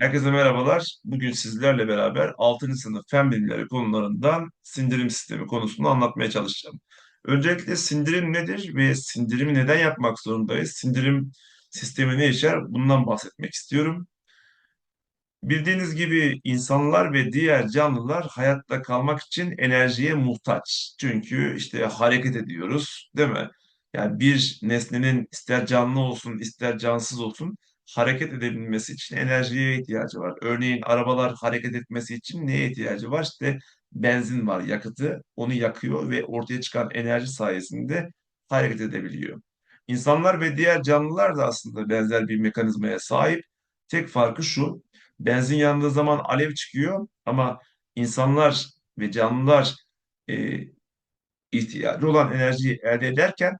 Herkese merhabalar. Bugün sizlerle beraber 6. sınıf fen bilimleri konularından sindirim sistemi konusunu anlatmaya çalışacağım. Öncelikle sindirim nedir ve sindirimi neden yapmak zorundayız? Sindirim sistemi ne işler? Bundan bahsetmek istiyorum. Bildiğiniz gibi insanlar ve diğer canlılar hayatta kalmak için enerjiye muhtaç. Çünkü işte hareket ediyoruz, değil mi? Yani bir nesnenin ister canlı olsun, ister cansız olsun hareket edebilmesi için enerjiye ihtiyacı var. Örneğin arabalar hareket etmesi için neye ihtiyacı var? İşte benzin var, yakıtı. Onu yakıyor ve ortaya çıkan enerji sayesinde hareket edebiliyor. İnsanlar ve diğer canlılar da aslında benzer bir mekanizmaya sahip. Tek farkı şu. Benzin yandığı zaman alev çıkıyor ama insanlar ve canlılar e, ihtiyacı olan enerjiyi elde ederken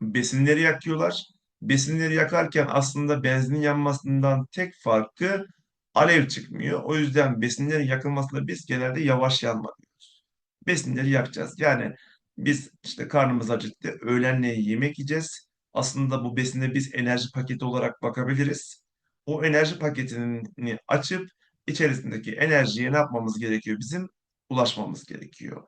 besinleri yakıyorlar. Besinleri yakarken aslında benzinin yanmasından tek farkı alev çıkmıyor. O yüzden besinlerin yakılmasında biz genelde yavaş yanma diyoruz. Besinleri yakacağız. Yani biz işte karnımız acıktı, öğlenleyin yemek yiyeceğiz. Aslında bu besine biz enerji paketi olarak bakabiliriz. O enerji paketini açıp içerisindeki enerjiye ne yapmamız gerekiyor? Bizim ulaşmamız gerekiyor.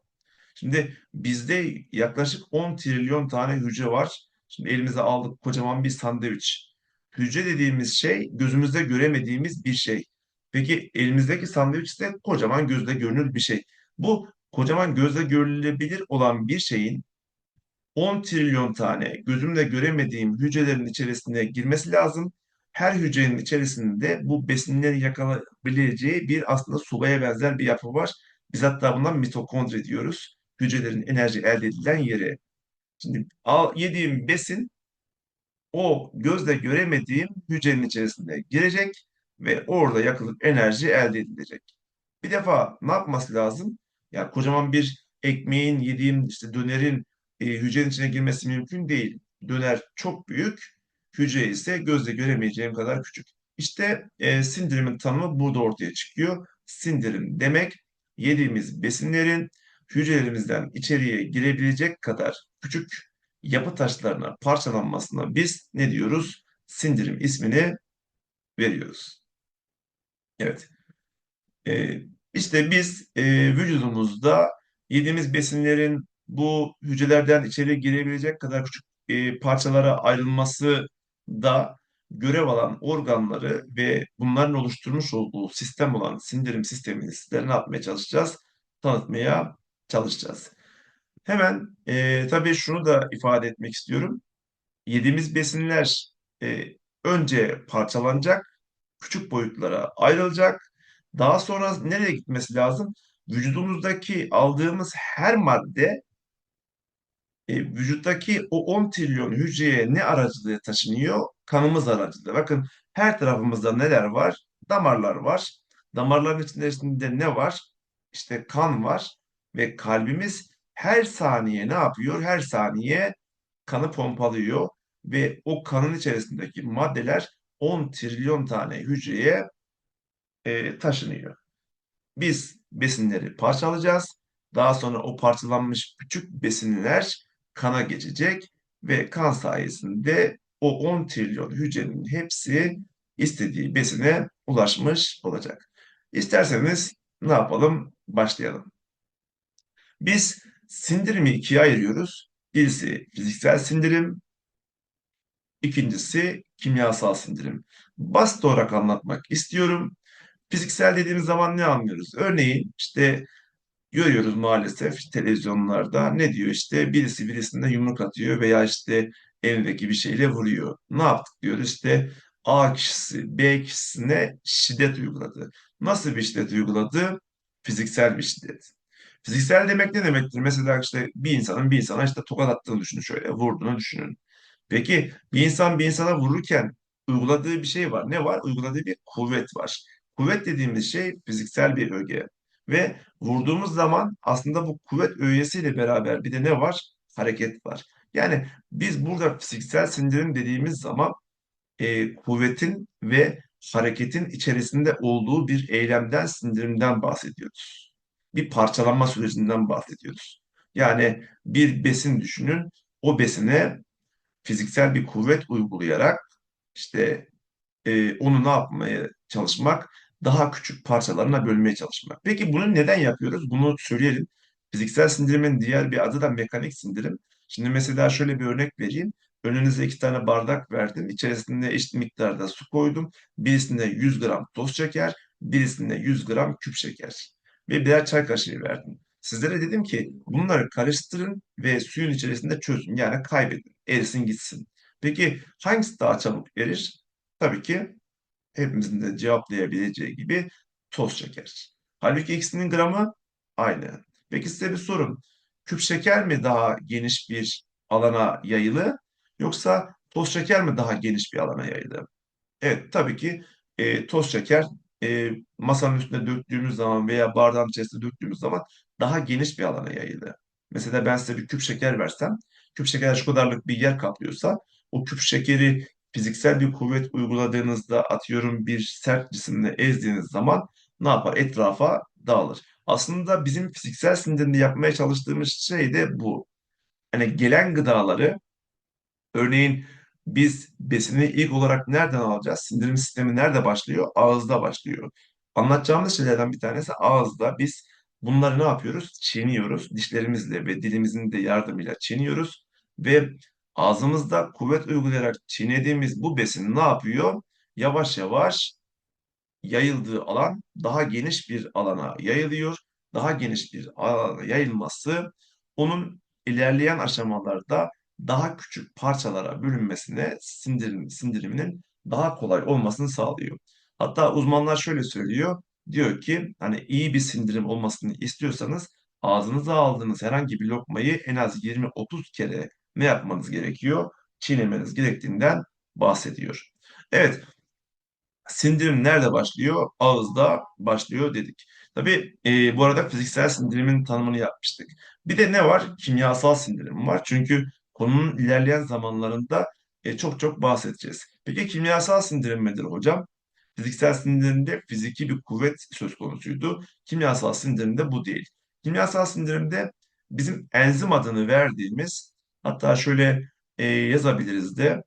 Şimdi bizde yaklaşık 10 trilyon tane hücre var. Şimdi elimize aldık kocaman bir sandviç. Hücre dediğimiz şey gözümüzde göremediğimiz bir şey. Peki elimizdeki sandviç de kocaman gözle görünür bir şey. Bu kocaman gözle görülebilir olan bir şeyin 10 trilyon tane gözümle göremediğim hücrelerin içerisine girmesi lazım. Her hücrenin içerisinde bu besinleri yakalayabileceği bir aslında subaya benzer bir yapı var. Biz hatta buna mitokondri diyoruz. Hücrelerin enerji elde edilen yeri. Şimdi al, yediğim besin o gözle göremediğim hücrenin içerisinde girecek ve orada yakılıp enerji elde edilecek. Bir defa ne yapması lazım? Ya kocaman bir ekmeğin, yediğim işte dönerin e, hücrenin içine girmesi mümkün değil. Döner çok büyük, hücre ise gözle göremeyeceğim kadar küçük. İşte e, sindirimin tanımı burada ortaya çıkıyor. Sindirim demek yediğimiz besinlerin hücrelerimizden içeriye girebilecek kadar küçük yapı taşlarına parçalanmasına biz ne diyoruz? Sindirim ismini veriyoruz. Evet. E, işte biz e, vücudumuzda yediğimiz besinlerin bu hücrelerden içeri girebilecek kadar küçük e, parçalara ayrılması da görev alan organları ve bunların oluşturmuş olduğu sistem olan sindirim sistemini sizlere ne yapmaya çalışacağız? Tanıtmaya çalışacağız. Hemen e, tabii şunu da ifade etmek istiyorum. Yediğimiz besinler e, önce parçalanacak, küçük boyutlara ayrılacak. Daha sonra nereye gitmesi lazım? Vücudumuzdaki aldığımız her madde e, vücuttaki o 10 trilyon hücreye ne aracılığıyla taşınıyor? Kanımız aracılığıyla. Bakın her tarafımızda neler var? Damarlar var. Damarların içerisinde ne var? İşte kan var ve kalbimiz her saniye ne yapıyor? Her saniye kanı pompalıyor ve o kanın içerisindeki maddeler 10 trilyon tane hücreye e, taşınıyor. Biz besinleri parçalayacağız. Daha sonra o parçalanmış küçük besinler kana geçecek ve kan sayesinde o 10 trilyon hücrenin hepsi istediği besine ulaşmış olacak. İsterseniz ne yapalım? Başlayalım. Biz sindirimi ikiye ayırıyoruz. Birisi fiziksel sindirim, ikincisi kimyasal sindirim. Basit olarak anlatmak istiyorum. Fiziksel dediğimiz zaman ne anlıyoruz? Örneğin işte görüyoruz maalesef televizyonlarda ne diyor işte birisi birisine yumruk atıyor veya işte elindeki bir şeyle vuruyor. Ne yaptık diyoruz işte A kişisi B kişisine şiddet uyguladı. Nasıl bir şiddet uyguladı? Fiziksel bir şiddet. Fiziksel demek ne demektir? Mesela işte bir insanın bir insana işte tokat attığını düşünün şöyle, vurduğunu düşünün. Peki bir insan bir insana vururken uyguladığı bir şey var. Ne var? Uyguladığı bir kuvvet var. Kuvvet dediğimiz şey fiziksel bir öge. Ve vurduğumuz zaman aslında bu kuvvet öğesiyle beraber bir de ne var? Hareket var. Yani biz burada fiziksel sindirim dediğimiz zaman e, kuvvetin ve hareketin içerisinde olduğu bir eylemden, sindirimden bahsediyoruz. Bir parçalanma sürecinden bahsediyoruz. Yani bir besin düşünün, o besine fiziksel bir kuvvet uygulayarak işte e, onu ne yapmaya çalışmak? Daha küçük parçalarına bölmeye çalışmak. Peki bunu neden yapıyoruz? Bunu söyleyelim. Fiziksel sindirimin diğer bir adı da mekanik sindirim. Şimdi mesela şöyle bir örnek vereyim. Önünüze iki tane bardak verdim. İçerisinde eşit miktarda su koydum. Birisinde 100 gram toz şeker, birisinde 100 gram küp şeker. Ve birer çay kaşığı verdim. Sizlere dedim ki bunları karıştırın ve suyun içerisinde çözün. Yani kaybedin, erisin gitsin. Peki hangisi daha çabuk erir? Tabii ki hepimizin de cevaplayabileceği gibi toz şeker. Halbuki ikisinin gramı aynı. Peki size bir sorum. Küp şeker mi daha geniş bir alana yayılı yoksa toz şeker mi daha geniş bir alana yayılı? Evet, tabii ki e, toz şeker e, masanın üstüne döktüğümüz zaman veya bardağın içerisine döktüğümüz zaman daha geniş bir alana yayılır. Mesela ben size bir küp şeker versem, küp şeker şu kadarlık bir yer kaplıyorsa, o küp şekeri fiziksel bir kuvvet uyguladığınızda atıyorum bir sert cisimle ezdiğiniz zaman ne yapar? Etrafa dağılır. Aslında bizim fiziksel sindirimde yapmaya çalıştığımız şey de bu. Hani gelen gıdaları Örneğin biz besini ilk olarak nereden alacağız? Sindirim sistemi nerede başlıyor? Ağızda başlıyor. Anlatacağımız şeylerden bir tanesi ağızda. Biz bunları ne yapıyoruz? Çiğniyoruz. Dişlerimizle ve dilimizin de yardımıyla çiğniyoruz. Ve ağzımızda kuvvet uygulayarak çiğnediğimiz bu besin ne yapıyor? Yavaş yavaş yayıldığı alan daha geniş bir alana yayılıyor. Daha geniş bir alana yayılması onun ilerleyen aşamalarda daha küçük parçalara bölünmesine sindirim, sindiriminin daha kolay olmasını sağlıyor. Hatta uzmanlar şöyle söylüyor. Diyor ki hani iyi bir sindirim olmasını istiyorsanız ağzınıza aldığınız herhangi bir lokmayı en az 20-30 kere ne yapmanız gerekiyor? Çiğnemeniz gerektiğinden bahsediyor. Evet, Sindirim nerede başlıyor? Ağızda başlıyor dedik. Tabii e, bu arada fiziksel sindirimin tanımını yapmıştık. Bir de ne var? Kimyasal sindirim var. Çünkü konunun ilerleyen zamanlarında e, çok çok bahsedeceğiz. Peki kimyasal sindirim nedir hocam? Fiziksel sindirimde fiziki bir kuvvet söz konusuydu. Kimyasal sindirimde bu değil. Kimyasal sindirimde bizim enzim adını verdiğimiz hatta şöyle e, yazabiliriz de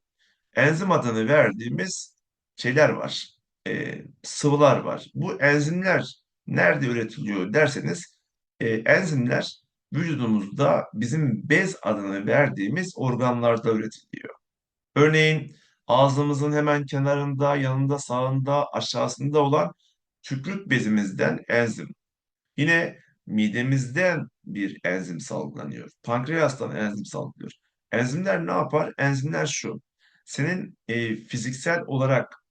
enzim adını verdiğimiz şeyler var. E, sıvılar var. Bu enzimler nerede üretiliyor derseniz e, enzimler vücudumuzda bizim bez adını verdiğimiz organlarda üretiliyor. Örneğin ağzımızın hemen kenarında, yanında, sağında, aşağısında olan tükürük bezimizden enzim. Yine midemizden bir enzim salgılanıyor. Pankreastan enzim salgılıyor. Enzimler ne yapar? Enzimler şu. Senin e, fiziksel olarak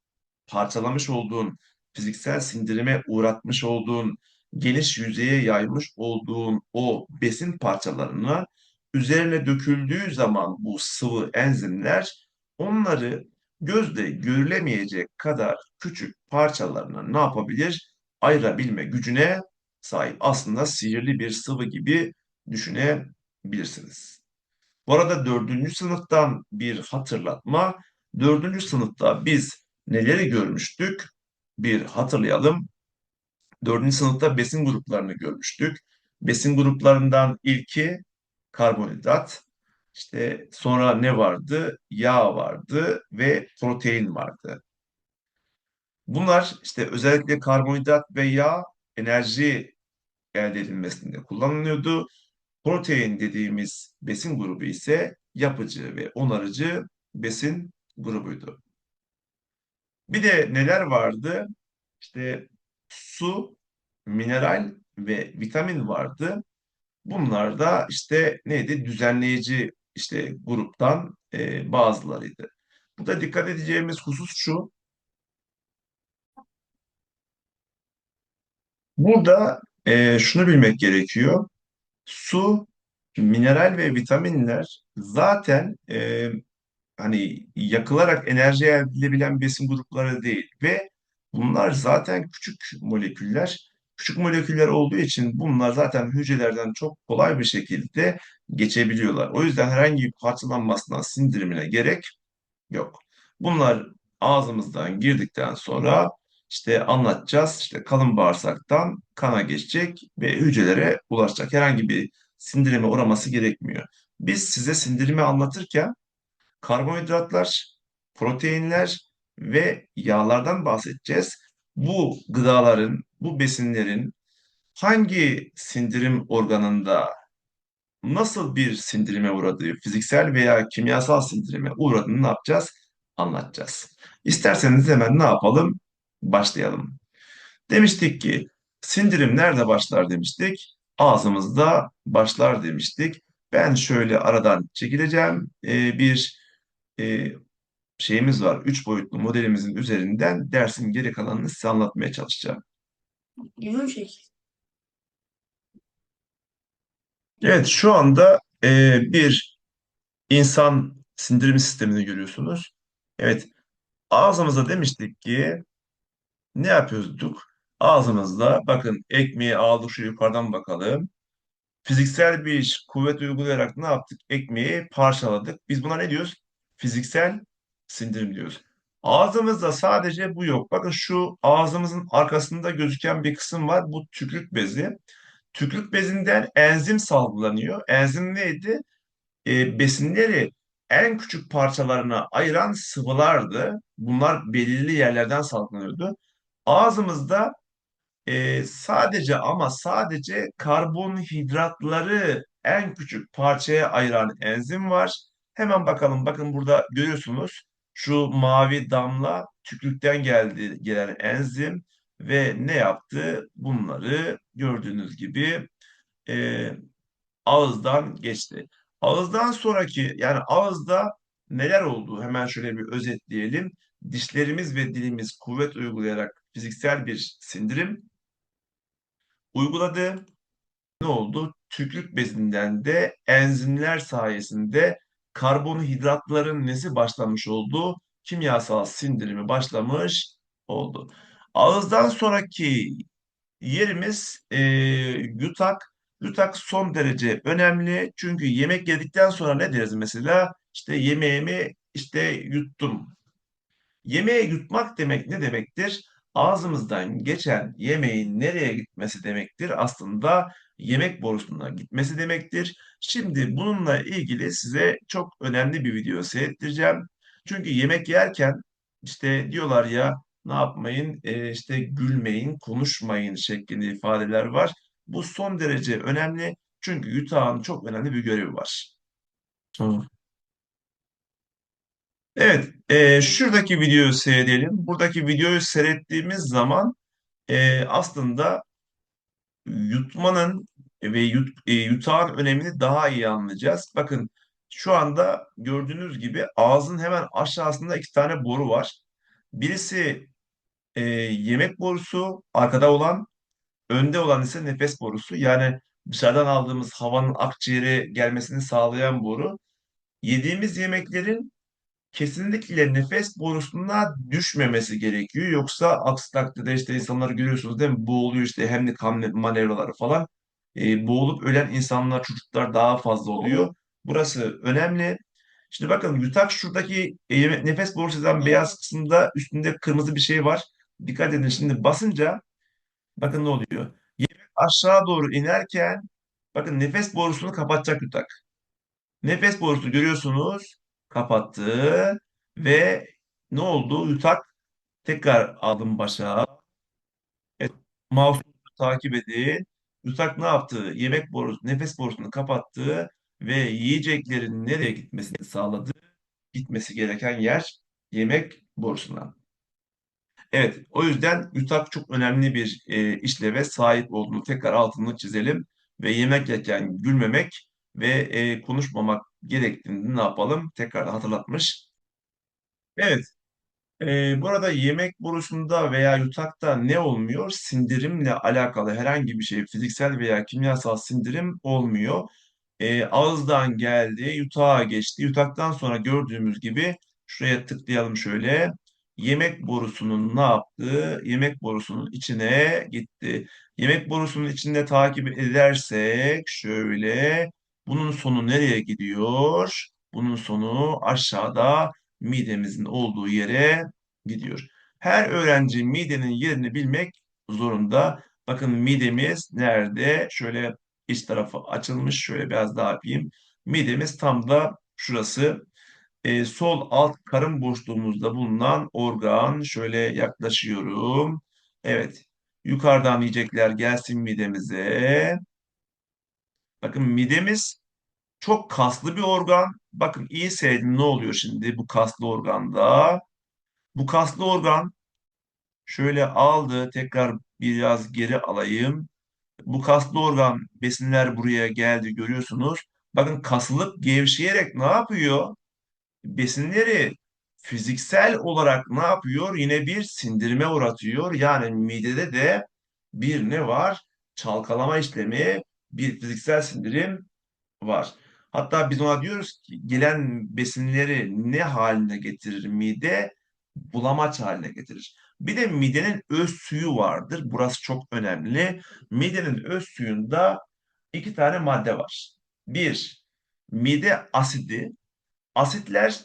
parçalamış olduğun, fiziksel sindirime uğratmış olduğun, geniş yüzeye yaymış olduğun o besin parçalarına üzerine döküldüğü zaman bu sıvı enzimler onları gözle görülemeyecek kadar küçük parçalarına ne yapabilir? Ayırabilme gücüne sahip. Aslında sihirli bir sıvı gibi düşünebilirsiniz. Bu arada dördüncü sınıftan bir hatırlatma. Dördüncü sınıfta biz neleri görmüştük? Bir hatırlayalım. Dördüncü sınıfta besin gruplarını görmüştük. Besin gruplarından ilki karbonhidrat. İşte sonra ne vardı? Yağ vardı ve protein vardı. Bunlar işte özellikle karbonhidrat ve yağ enerji elde edilmesinde kullanılıyordu. Protein dediğimiz besin grubu ise yapıcı ve onarıcı besin grubuydu. Bir de neler vardı? İşte su, mineral ve vitamin vardı. Bunlar da işte neydi? Düzenleyici işte gruptan e, bazılarıydı. Burada dikkat edeceğimiz husus şu. Burada e, şunu bilmek gerekiyor. Su, mineral ve vitaminler zaten e, hani yakılarak enerji elde edilebilen besin grupları değil ve bunlar zaten küçük moleküller. Küçük moleküller olduğu için bunlar zaten hücrelerden çok kolay bir şekilde geçebiliyorlar. O yüzden herhangi bir parçalanmasına, sindirimine gerek yok. Bunlar ağzımızdan girdikten sonra işte anlatacağız. İşte kalın bağırsaktan kana geçecek ve hücrelere ulaşacak. Herhangi bir sindirime uğraması gerekmiyor. Biz size sindirimi anlatırken karbonhidratlar, proteinler ve yağlardan bahsedeceğiz. Bu gıdaların, bu besinlerin hangi sindirim organında nasıl bir sindirime uğradığı, fiziksel veya kimyasal sindirime uğradığını ne yapacağız? Anlatacağız. İsterseniz hemen ne yapalım? Başlayalım. Demiştik ki sindirim nerede başlar demiştik? Ağzımızda başlar demiştik. Ben şöyle aradan çekileceğim. Ee, bir e, şeyimiz var. Üç boyutlu modelimizin üzerinden dersin geri kalanını size anlatmaya çalışacağım. Bir şey. Evet, şu anda e, bir insan sindirim sistemini görüyorsunuz. Evet, ağzımıza demiştik ki ne yapıyorduk? Ağzımızda bakın ekmeği aldık şu yukarıdan bakalım. Fiziksel bir kuvvet uygulayarak ne yaptık? Ekmeği parçaladık. Biz buna ne diyoruz? Fiziksel sindirim diyoruz. Ağzımızda sadece bu yok. Bakın şu ağzımızın arkasında gözüken bir kısım var. Bu tükürük bezi. Tükürük bezinden enzim salgılanıyor. Enzim neydi? e, besinleri en küçük parçalarına ayıran sıvılardı. Bunlar belirli yerlerden salgılanıyordu. Ağzımızda e, sadece ama sadece karbonhidratları en küçük parçaya ayıran enzim var. Hemen bakalım. Bakın burada görüyorsunuz. Şu mavi damla tükürükten geldi gelen enzim ve ne yaptı? Bunları gördüğünüz gibi e, ağızdan geçti. Ağızdan sonraki yani ağızda neler oldu? Hemen şöyle bir özetleyelim. Dişlerimiz ve dilimiz kuvvet uygulayarak fiziksel bir sindirim uyguladı. Ne oldu? Tükürük bezinden de enzimler sayesinde karbonhidratların nesi başlamış oldu? Kimyasal sindirimi başlamış oldu. Ağızdan sonraki Yerimiz e, yutak. Yutak son derece önemli. Çünkü yemek yedikten sonra ne deriz mesela? İşte yemeğimi işte yuttum. Yemeği yutmak demek ne demektir? Ağzımızdan geçen yemeğin nereye gitmesi demektir? Aslında yemek borusuna gitmesi demektir. Şimdi bununla ilgili size çok önemli bir video seyrettireceğim. Çünkü yemek yerken işte diyorlar ya ne yapmayın e, işte gülmeyin, konuşmayın şeklinde ifadeler var. Bu son derece önemli. Çünkü yutağın çok önemli bir görevi var. Tamam. Evet, e, şuradaki videoyu seyredelim. Buradaki videoyu seyrettiğimiz zaman e, aslında yutmanın ve yut, e, yutağın önemini daha iyi anlayacağız. Bakın şu anda gördüğünüz gibi ağzın hemen aşağısında iki tane boru var. Birisi e, yemek borusu, arkada olan, önde olan ise nefes borusu. Yani dışarıdan aldığımız havanın akciğere gelmesini sağlayan boru. Yediğimiz yemeklerin kesinlikle nefes borusuna düşmemesi gerekiyor. Yoksa aksi takdirde işte insanları görüyorsunuz değil mi? Boğuluyor işte hem de kan manevraları falan. E, boğulup ölen insanlar, çocuklar daha fazla oluyor. Burası önemli. Şimdi bakın yutak şuradaki e, nefes borusundan beyaz kısımda üstünde kırmızı bir şey var. Dikkat edin şimdi basınca bakın ne oluyor? Yemek aşağı doğru inerken bakın nefes borusunu kapatacak yutak. Nefes borusu görüyorsunuz kapattı ve ne oldu? Yutak tekrar adım başa. Evet, mouse'u takip edin. Yutak ne yaptı? Yemek borusu, nefes borusunu kapattı ve yiyeceklerin nereye gitmesini sağladı? Gitmesi gereken yer yemek borusuna. Evet, o yüzden yutak çok önemli bir e, işleve sahip olduğunu tekrar altını çizelim ve yemek yerken gülmemek ve e, konuşmamak gerektiğini ne yapalım? Tekrar hatırlatmış. Evet, e, burada yemek borusunda veya yutakta ne olmuyor? Sindirimle alakalı herhangi bir şey, fiziksel veya kimyasal sindirim olmuyor. E, ağızdan geldi, yutağa geçti. Yutaktan sonra gördüğümüz gibi şuraya tıklayalım şöyle. Yemek borusunun ne yaptığı? Yemek borusunun içine gitti. Yemek borusunun içinde takip edersek şöyle bunun sonu nereye gidiyor? Bunun sonu aşağıda midemizin olduğu yere gidiyor. Her öğrenci midenin yerini bilmek zorunda. Bakın midemiz nerede? Şöyle iç tarafı açılmış. Şöyle biraz daha yapayım. Midemiz tam da şurası. e, sol alt karın boşluğumuzda bulunan organ. Şöyle yaklaşıyorum. Evet. Yukarıdan yiyecekler gelsin midemize. Bakın midemiz çok kaslı bir organ. Bakın iyi seyredin ne oluyor şimdi bu kaslı organda. Bu kaslı organ şöyle aldı. Tekrar biraz geri alayım. Bu kaslı organ besinler buraya geldi görüyorsunuz. Bakın kasılıp gevşeyerek ne yapıyor? besinleri fiziksel olarak ne yapıyor? Yine bir sindirime uğratıyor. Yani midede de bir ne var? Çalkalama işlemi, bir fiziksel sindirim var. Hatta biz ona diyoruz ki gelen besinleri ne haline getirir mide? Bulamaç haline getirir. Bir de midenin öz suyu vardır. Burası çok önemli. Midenin öz suyunda iki tane madde var. Bir, mide asidi. Asitler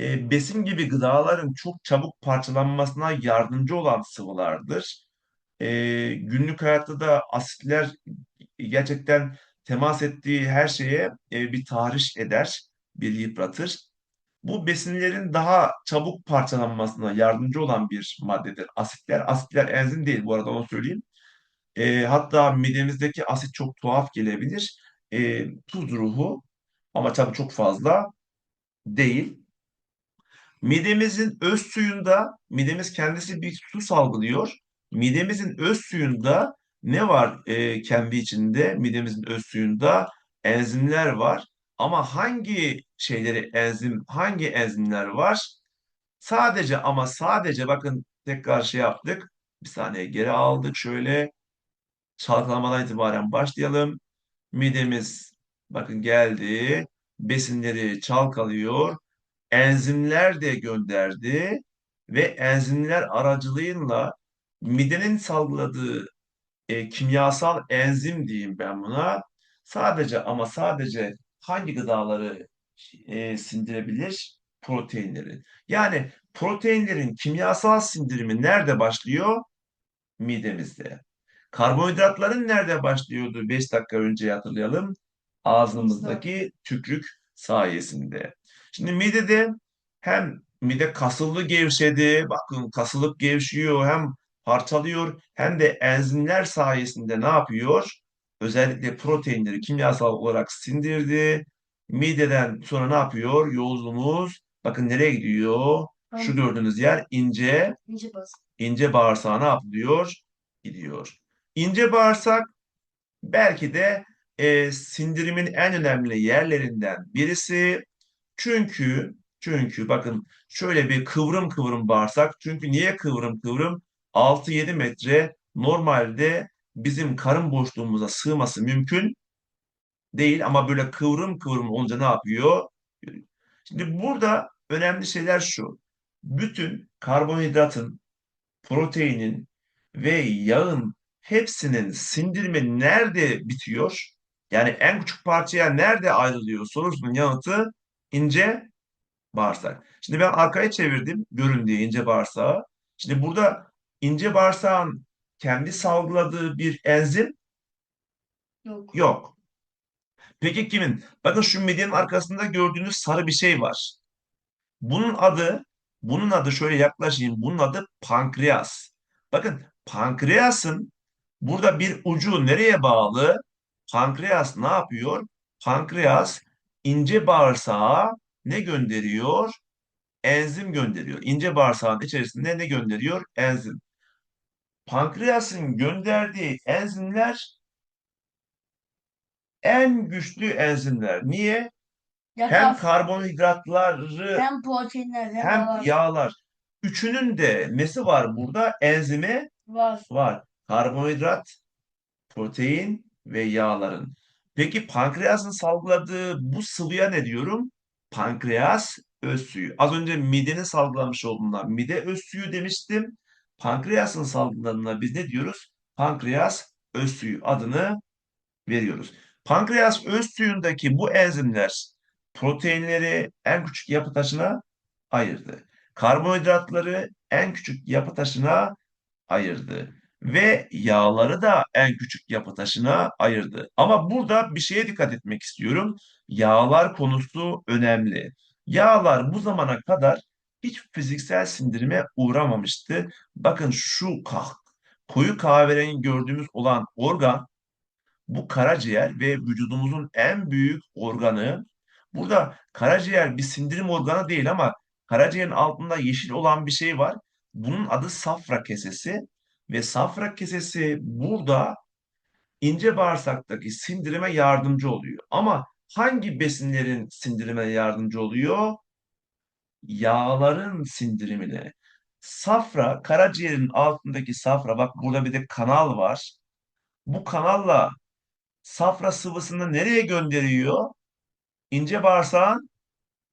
e, besin gibi gıdaların çok çabuk parçalanmasına yardımcı olan sıvılardır. E, günlük hayatta da asitler gerçekten temas ettiği her şeye e, bir tahriş eder, bir yıpratır. Bu besinlerin daha çabuk parçalanmasına yardımcı olan bir maddedir asitler. Asitler enzim değil bu arada onu söyleyeyim. E, hatta midemizdeki asit çok tuhaf gelebilir. E, tuz ruhu ama tabii çok fazla değil. Midemizin öz suyunda, midemiz kendisi bir su salgılıyor. Midemizin öz suyunda ne var e, kendi içinde? Midemizin öz suyunda enzimler var. Ama hangi şeyleri enzim, hangi enzimler var? Sadece ama sadece bakın tekrar şey yaptık. Bir saniye geri aldık şöyle. Çalkalamadan itibaren başlayalım. Midemiz bakın geldi. Besinleri çalkalıyor enzimler de gönderdi ve enzimler aracılığıyla midenin salgıladığı e, kimyasal enzim diyeyim ben buna sadece ama sadece hangi gıdaları e, sindirebilir? Proteinleri. Yani proteinlerin kimyasal sindirimi nerede başlıyor? Midemizde. Karbonhidratların nerede başlıyordu? 5 dakika önce hatırlayalım. Ağzımızdaki tükrük sayesinde. Şimdi midede hem mide kasıldı gevşedi, bakın kasılıp gevşiyor, hem parçalıyor hem de enzimler sayesinde ne yapıyor? Özellikle proteinleri kimyasal olarak sindirdi. Mideden sonra ne yapıyor? Yolculuğumuz bakın nereye gidiyor? Şu gördüğünüz yer ince ince bağırsağa ne yapılıyor? Gidiyor. İnce bağırsak belki de e, sindirimin en önemli yerlerinden birisi. Çünkü çünkü bakın şöyle bir kıvrım kıvrım bağırsak. Çünkü niye kıvrım kıvrım? 6-7 metre normalde bizim karın boşluğumuza sığması mümkün değil ama böyle kıvrım kıvrım olunca ne yapıyor? Şimdi burada önemli şeyler şu. Bütün karbonhidratın, proteinin ve yağın hepsinin sindirimi nerede bitiyor? Yani en küçük parçaya nerede ayrılıyor sorusunun yanıtı ince bağırsak. Şimdi ben arkaya çevirdim görün diye ince bağırsağı. Şimdi burada ince bağırsağın kendi salgıladığı bir enzim Yok. yok. Peki kimin? Bakın şu midyenin arkasında gördüğünüz sarı bir şey var. Bunun adı, bunun adı şöyle yaklaşayım. Bunun adı pankreas. Bakın pankreasın burada bir ucu nereye bağlı? Pankreas ne yapıyor? Pankreas ince bağırsağa ne gönderiyor? Enzim gönderiyor. İnce bağırsağın içerisinde ne gönderiyor? Enzim. Pankreasın gönderdiği enzimler en güçlü enzimler. Niye? Ya Hem karbonhidratları hem proteinler hem, hem yağlar yağlar. Üçünün de nesi var burada? Enzimi var. var. Karbonhidrat, protein ve yağların. Peki pankreasın salgıladığı bu sıvıya ne diyorum? Pankreas öz suyu. Az önce midenin salgılamış olduğundan mide öz suyu demiştim. Pankreasın salgıladığına biz ne diyoruz? Pankreas öz suyu adını veriyoruz. Pankreas öz suyundaki bu enzimler proteinleri en küçük yapı taşına ayırdı. Karbonhidratları en küçük yapı taşına ayırdı ve yağları da en küçük yapı taşına ayırdı. Ama burada bir şeye dikkat etmek istiyorum. Yağlar konusu önemli. Yağlar bu zamana kadar hiç fiziksel sindirime uğramamıştı. Bakın şu kah- koyu kahverengi gördüğümüz olan organ bu karaciğer ve vücudumuzun en büyük organı. Burada karaciğer bir sindirim organı değil ama karaciğerin altında yeşil olan bir şey var. Bunun adı safra kesesi ve safra kesesi burada ince bağırsaktaki sindirime yardımcı oluyor. Ama hangi besinlerin sindirime yardımcı oluyor? Yağların sindirimine. Safra, karaciğerin altındaki safra, bak burada bir de kanal var. Bu kanalla safra sıvısını nereye gönderiyor? İnce bağırsağın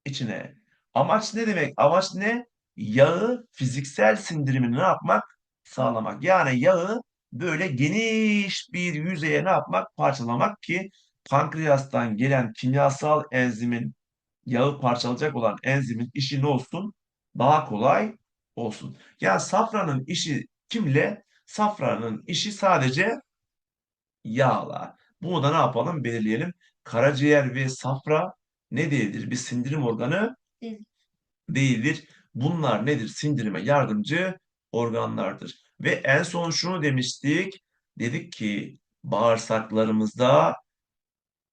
içine. Amaç ne demek? Amaç ne? Yağı fiziksel sindirimini ne yapmak? Sağlamak. Yani yağı böyle geniş bir yüzeye ne yapmak? Parçalamak ki pankreastan gelen kimyasal enzimin yağı parçalayacak olan enzimin işi ne olsun? Daha kolay olsun. Yani safranın işi kimle? Safranın işi sadece yağla. Bunu da ne yapalım? Belirleyelim. Karaciğer ve safra ne değildir? Bir sindirim organı Değil. değildir. Bunlar nedir? Sindirime yardımcı organlardır. Ve en son şunu demiştik. Dedik ki bağırsaklarımızda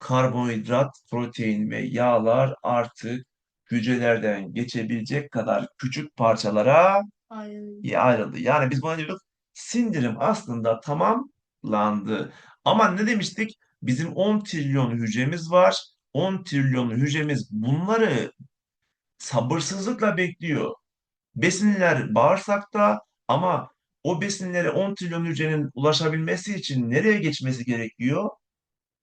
karbonhidrat, protein ve yağlar artık hücrelerden geçebilecek kadar küçük parçalara Hayır. ayrıldı. Yani biz buna diyorduk sindirim aslında tamamlandı. Ama ne demiştik? Bizim 10 trilyon hücremiz var. 10 trilyon hücremiz bunları sabırsızlıkla bekliyor. Besinler bağırsakta ama o besinlere 10 trilyon hücrenin ulaşabilmesi için nereye geçmesi gerekiyor?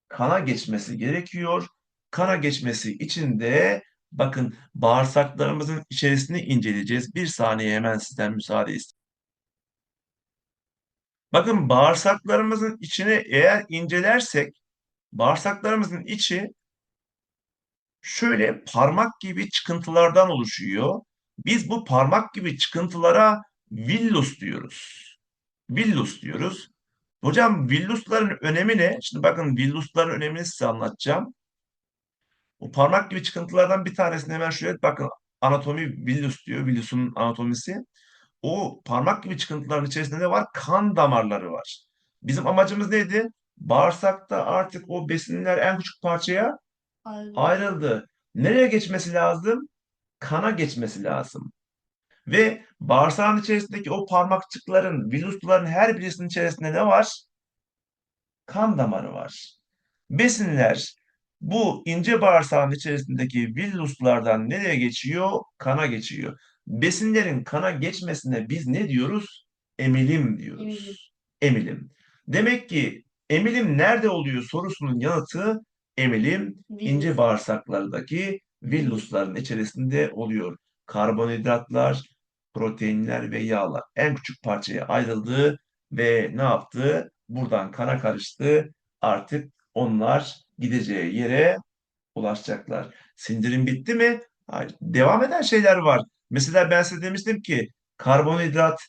Kana geçmesi gerekiyor. Kana geçmesi için de bakın bağırsaklarımızın içerisini inceleyeceğiz. Bir saniye hemen sizden müsaade istiyorum. Bakın bağırsaklarımızın içine eğer incelersek bağırsaklarımızın içi şöyle parmak gibi çıkıntılardan oluşuyor. Biz bu parmak gibi çıkıntılara villus diyoruz. Villus diyoruz. Hocam villusların önemi ne? Şimdi bakın villusların önemini size anlatacağım. O parmak gibi çıkıntılardan bir tanesini hemen şöyle bakın anatomi villus diyor. Villusun anatomisi. O parmak gibi çıkıntıların içerisinde ne var? Kan damarları var. Bizim amacımız neydi? Bağırsakta artık o besinler en küçük parçaya ayrıldı. Nereye geçmesi lazım? Kana geçmesi lazım. Ve bağırsağın içerisindeki o parmakçıkların, villusların her birisinin içerisinde ne var? Kan damarı var. Besinler bu ince bağırsağın içerisindeki villuslardan nereye geçiyor? Kana geçiyor. Besinlerin kana geçmesine biz ne diyoruz? Emilim diyoruz. Emilim. Emilim. Demek ki emilim nerede oluyor sorusunun yanıtı emilim ince bağırsaklardaki villusların içerisinde oluyor. Karbonhidratlar, proteinler ve yağlar en küçük parçaya ayrıldı ve ne yaptı? Buradan kana karıştı. Artık onlar gideceği yere ulaşacaklar. Sindirim bitti mi? Hayır. Devam eden şeyler var. Mesela ben size demiştim ki karbonhidrat,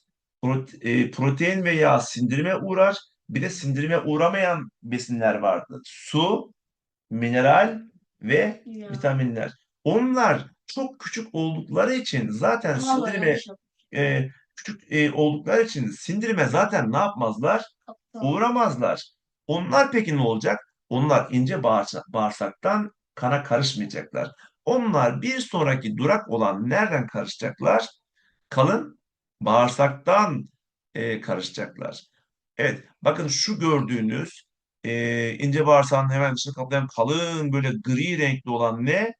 e, protein ve yağ sindirime uğrar. Bir de sindirime uğramayan besinler vardı. Su, mineral ve Ya. vitaminler. Onlar çok küçük oldukları için zaten Vallahi sindirime yanlış yaptım. e, küçük e, oldukları için sindirime zaten ne yapmazlar? Aptal. Uğramazlar. Onlar peki ne olacak? Onlar ince bağırsak, bağırsaktan kana karışmayacaklar. Onlar bir sonraki durak olan nereden karışacaklar? Kalın bağırsaktan e, karışacaklar. Evet, bakın şu gördüğünüz e, ince bağırsağın hemen dışını kaplayan kalın böyle gri renkli olan ne?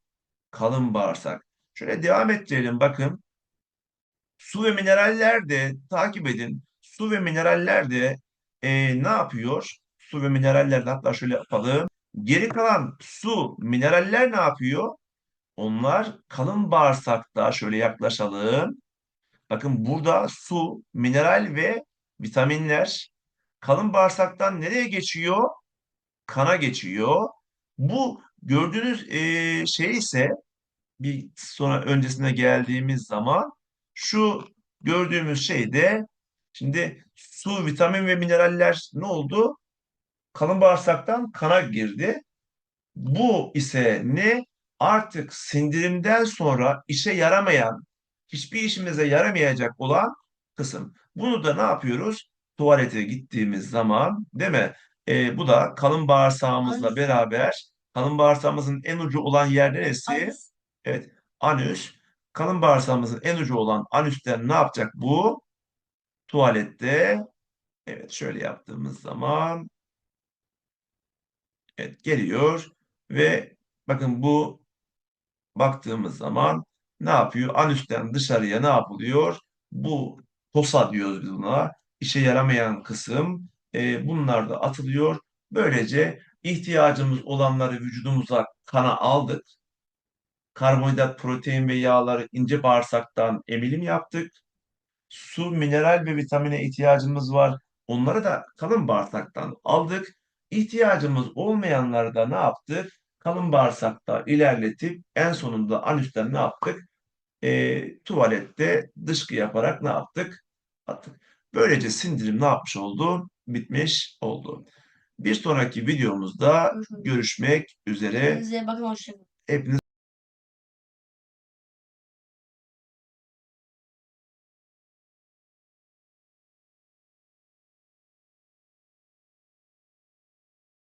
Kalın bağırsak. Şöyle devam ettirelim bakın. Su ve mineraller de takip edin. Su ve mineraller de e, ne yapıyor? Su ve mineraller de hatta şöyle yapalım. Geri kalan su, mineraller ne yapıyor? Onlar kalın bağırsakta şöyle yaklaşalım. Bakın burada su, mineral ve vitaminler kalın bağırsaktan nereye geçiyor? Kana geçiyor. Bu gördüğünüz e, şey ise bir sonra öncesine geldiğimiz zaman şu gördüğümüz şey de şimdi su, vitamin ve mineraller ne oldu? Kalın bağırsaktan kana girdi. Bu ise ne? artık sindirimden sonra işe yaramayan, hiçbir işimize yaramayacak olan kısım. Bunu da ne yapıyoruz? Tuvalete gittiğimiz zaman, değil mi? Ee, bu da kalın bağırsağımızla beraber, kalın bağırsağımızın en ucu olan yer neresi? Anüs. Evet, anüs. Kalın bağırsağımızın en ucu olan anüsten ne yapacak bu? Tuvalette, evet şöyle yaptığımız zaman, evet geliyor ve bakın bu baktığımız zaman ne yapıyor? Anüsten dışarıya ne yapılıyor? Bu posa diyoruz biz buna. İşe yaramayan kısım. E, bunlar da atılıyor. Böylece ihtiyacımız olanları vücudumuza kana aldık. Karbonhidrat, protein ve yağları ince bağırsaktan emilim yaptık. Su, mineral ve vitamine ihtiyacımız var. Onları da kalın bağırsaktan aldık. İhtiyacımız olmayanları da ne yaptık? Kalın bağırsakta ilerletip en sonunda anüsten ne yaptık? E, tuvalette dışkı yaparak ne yaptık? Attık. Böylece sindirim ne yapmış oldu? Bitmiş oldu. Bir sonraki videomuzda Görüşmek üzere. bakın hoşçakalın. Hepiniz